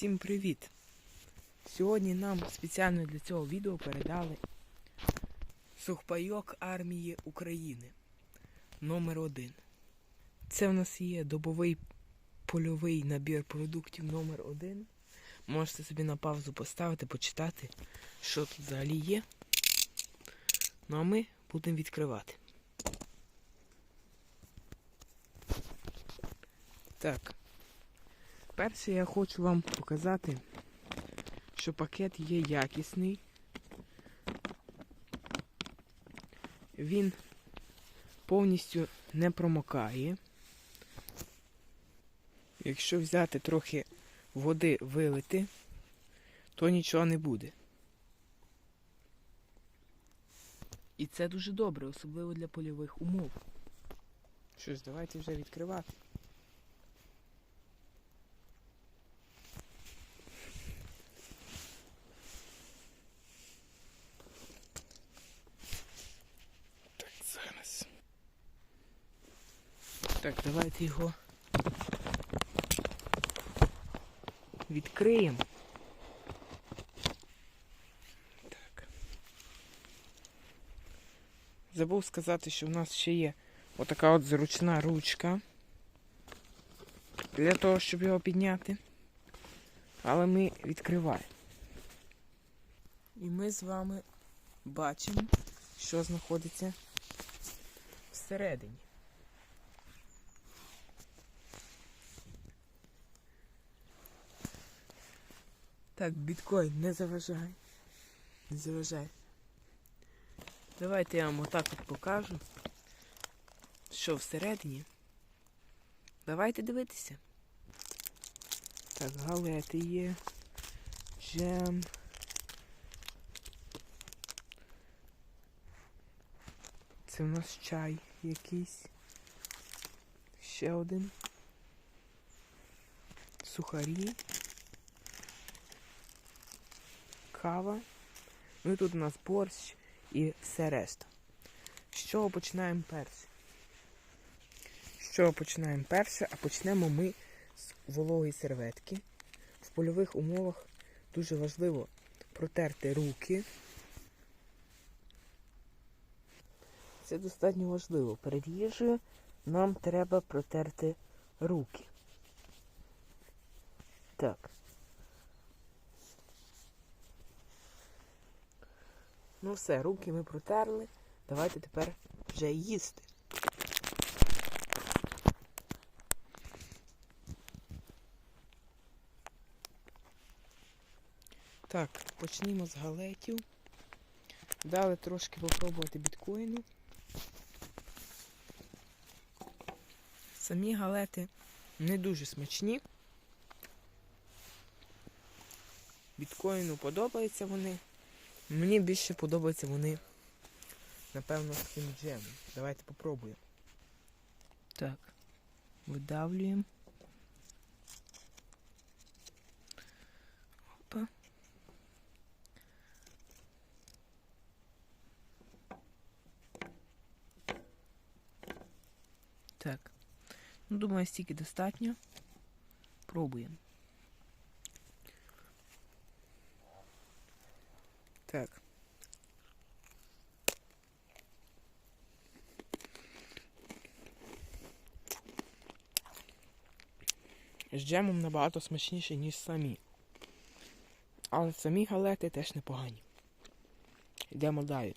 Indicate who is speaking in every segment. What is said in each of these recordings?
Speaker 1: Всім привіт! Сьогодні нам спеціально для цього відео передали сухпайок армії України номер 1 Це в нас є добовий польовий набір продуктів номер 1 Можете собі на паузу поставити, почитати, що тут взагалі є. Ну а ми будемо відкривати. Так. Перше я хочу вам показати, що пакет є якісний. Він повністю не промокає. Якщо взяти трохи води вилити, то нічого не буде. І це дуже добре, особливо для польових умов. Що ж, давайте вже відкривати. Так, зараз. Так, давайте його відкриємо. Так. Забув сказати, що в нас ще є отака от зручна ручка для того, щоб його підняти. Але ми відкриваємо. І ми з вами бачимо, що знаходиться всередині. Так, біткоін, не заважай. Не заважай. Давайте я вам отак от покажу, що всередині. Давайте дивитися. Так, галети є. Джем. Це в нас чай якийсь. Ще один. Сухарі. Кава. Ну і тут у нас борщ і все решта. З чого починаємо перше? З чого починаємо перше? А почнемо ми з вологої серветки. В польових умовах дуже важливо протерти руки. Це достатньо важливо. Перед їжею нам треба протерти руки. Так. Ну все, руки ми протерли. Давайте тепер вже їсти. Так, почнімо з галетів. Дали трошки попробувати біткоїну. Самі галети не дуже смачні. Біткоїну подобаються вони. Мені більше подобаються вони, напевно, з цим джемом. Давайте попробуємо. Так, видавлюємо. Опа. Так. Ну, думаю, стільки достатньо. Пробуємо. Так. З джемом набагато смачніше, ніж самі. Але самі галети теж непогані. Йдемо далі.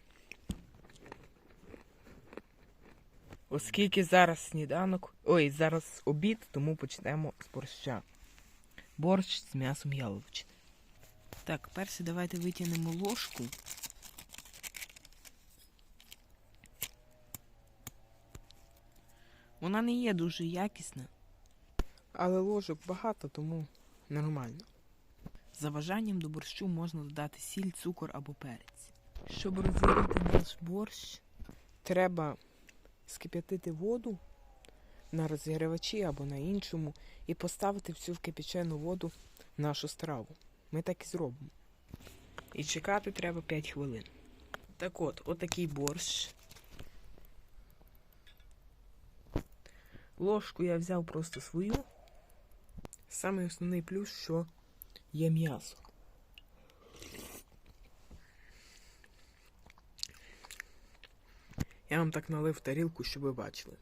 Speaker 1: Оскільки зараз сніданок, ой, зараз обід, тому почнемо з борща. Борщ з м'ясом яловичини. Так, перше давайте витягнемо ложку. Вона не є дуже якісна, але ложок багато, тому нормально. За бажанням до борщу можна додати сіль, цукор або перець. Щоб розварити наш борщ, треба скип'ятити воду на розігрівачі або на іншому і поставити всю вкипячену воду в нашу страву. Ми так і зробимо. І чекати треба 5 хвилин. Так от, отакий борщ. Ложку я взяв просто свою. Самий основний плюс, що є м'ясо. Я вам так налив тарілку, щоб ви бачили.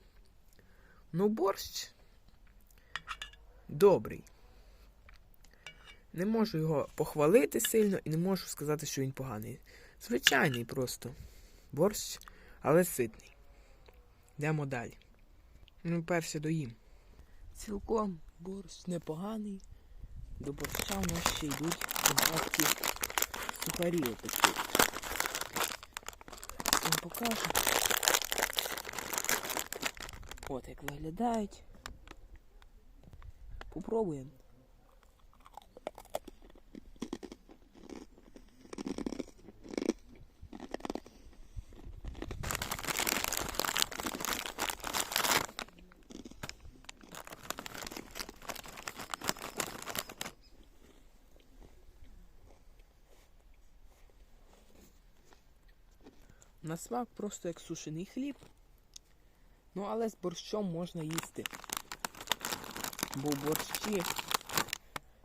Speaker 1: Ну, борщ добрий. Не можу його похвалити сильно і не можу сказати, що він поганий. Звичайний просто борщ, але ситний. Йдемо далі. Ну, перше доїм. Цілком борщ непоганий. До борща у нас ще йдуть компактні сухарі отакі. Вам покажу. От як виглядають. Попробуємо. На смак просто як сушений хліб. Ну, але з борщом можна їсти. Бо в борщі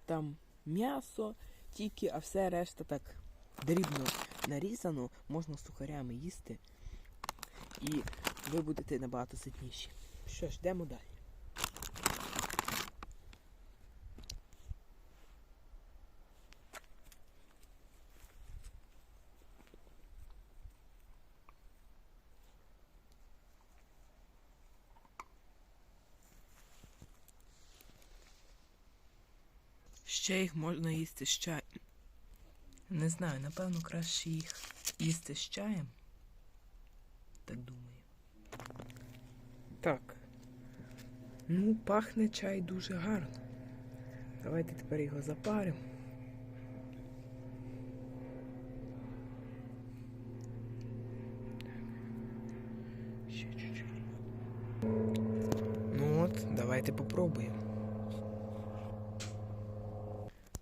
Speaker 1: там м'ясо тільки, а все решта так дрібно нарізано, можна сухарями їсти. І ви будете набагато ситніші. Що ж, йдемо далі. Ще їх можна їсти з чаєм. Не знаю, напевно, краще їх їсти з чаєм. Так думаю. Так. Ну, пахне чай дуже гарно. Давайте тепер його запаримо. Ще чуть-чуть. Ну от, давайте попробуємо.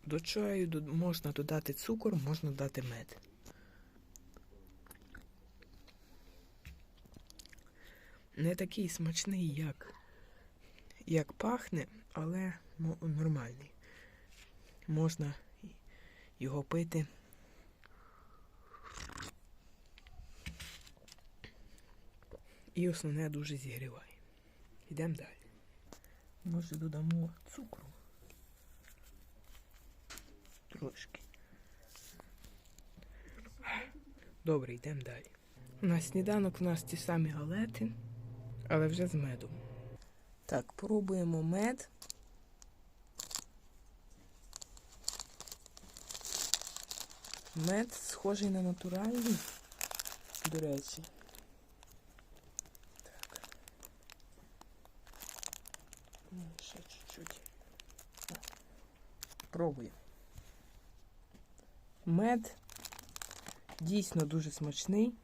Speaker 1: До чаю можна додати цукор, можна додати мед. Не такий смачний, як, як пахне, але нормальний. Можна його пити. І основне дуже зігріває. Йдемо далі. Може додамо цукру трошки. Добре, йдемо далі. На сніданок у нас ті самі галети, але вже з медом. Так, пробуємо мед. Мед схожий на натуральний, до речі. Так. Ну, ще чуть-чуть. Пробуємо. Мед дійсно дуже смачний.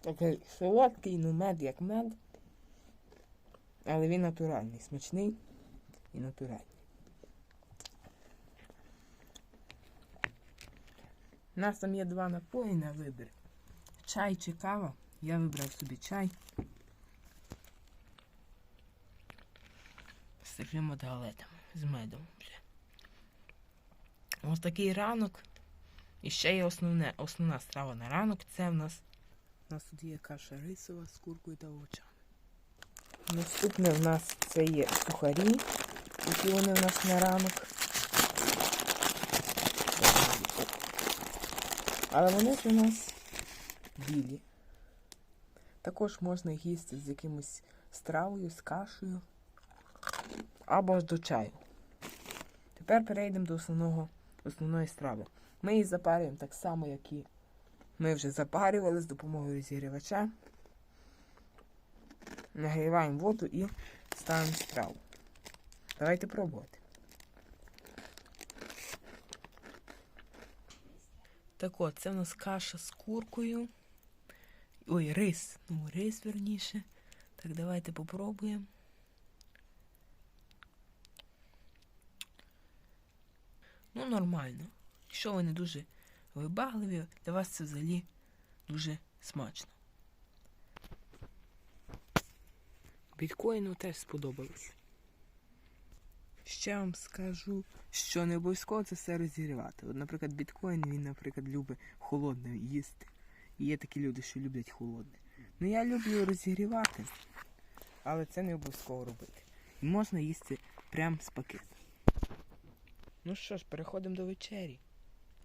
Speaker 1: Такий солодкий, ну мед як мед. Але він натуральний, смачний і натуральний. У нас там є два напої на вибір. Чай чи кава. Я вибрав собі чай. Такими от з медом. Ось такий ранок. І ще є основне, основна страва на ранок. Це в нас. У нас тут є каша рисова з куркою та овочами. Наступне в нас це є сухарі, які вони в нас на ранок. Але вони ж у нас білі. Також можна їсти з якимось стравою, з кашею або ж до чаю. Тепер перейдемо до основного, основної страви. Ми її запарюємо так само, як і ми вже запарювали з допомогою розігрівача. Нагріваємо воду і ставимо страву. Давайте пробувати. Так от, це в нас каша з куркою. Ой, рис. Ну, рис верніше. Так, давайте попробуємо. Ну, нормально. Якщо ви не дуже вибагливі, для вас це взагалі дуже смачно. Біткоїну теж сподобалось. Ще вам скажу, що не обов'язково це все розігрівати. От, наприклад, біткоін, він, наприклад, любить холодне їсти. І є такі люди, що люблять холодне. Ну я люблю розігрівати, але це не обов'язково робити. І можна їсти прямо з пакету. Ну що ж, переходимо до вечері.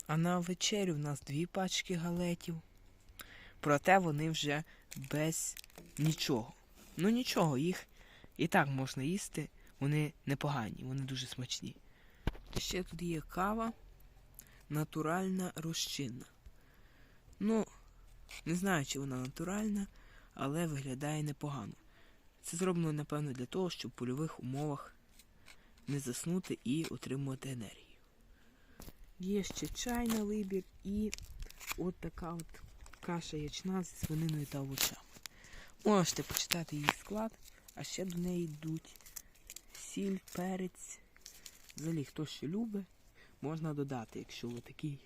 Speaker 1: А на вечерю в нас дві пачки галетів. Проте вони вже без нічого. Ну нічого, їх і так можна їсти. Вони непогані, вони дуже смачні. Ще тут є кава натуральна розчинна. Ну, не знаю, чи вона натуральна, але виглядає непогано. Це зроблено, напевно, для того, щоб в польових умовах не заснути і отримувати енергію. Є ще чай на вибір і от така от каша ячна зі свининою та овочами. Можете почитати її склад, а ще до неї йдуть сіль, перець. Взагалі, хто що любить, можна додати, якщо ви такий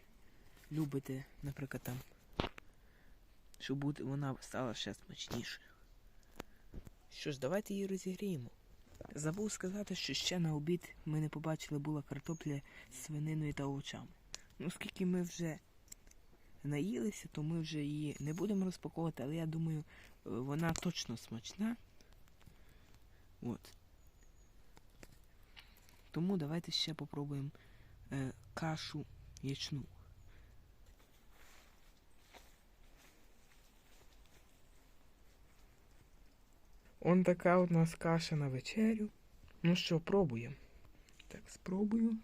Speaker 1: любите, наприклад, там, щоб вона стала ще смачнішою. Що ж, давайте її розігріємо. Забув сказати, що ще на обід ми не побачили була картопля з свининою та овочами. Ну, оскільки ми вже наїлися, то ми вже її не будемо розпаковувати, але я думаю, е, вона точно смачна. От. Тому давайте ще попробуємо е, кашу ячну. Он така у нас каша на вечерю. Ну що, пробуємо. Так, спробую.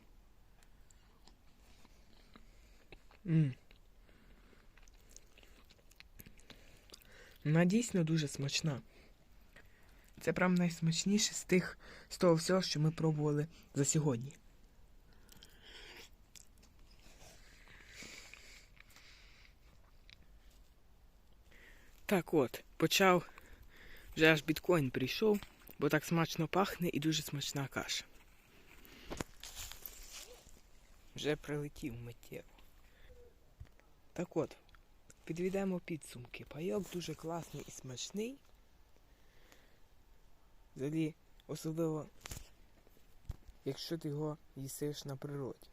Speaker 1: М. Вона дійсно дуже смачна. Це прям найсмачніше з тих з того всього, що ми пробували за сьогодні. Так от, почав. Вже аж біткоін прийшов, бо так смачно пахне і дуже смачна каша. Вже прилетів миттєво. Так от, підведемо підсумки. Пайок дуже класний і смачний. Взагалі, особливо, якщо ти його їсиш на природі.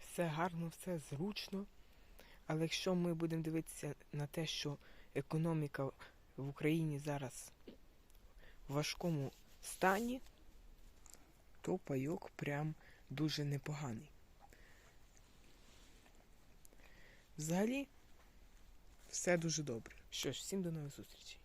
Speaker 1: Все гарно, все зручно. Але якщо ми будемо дивитися на те, що економіка в Україні зараз в важкому стані, то пайок прям дуже непоганий. Взагалі, все дуже добре. Що ж, всім до нових зустрічей.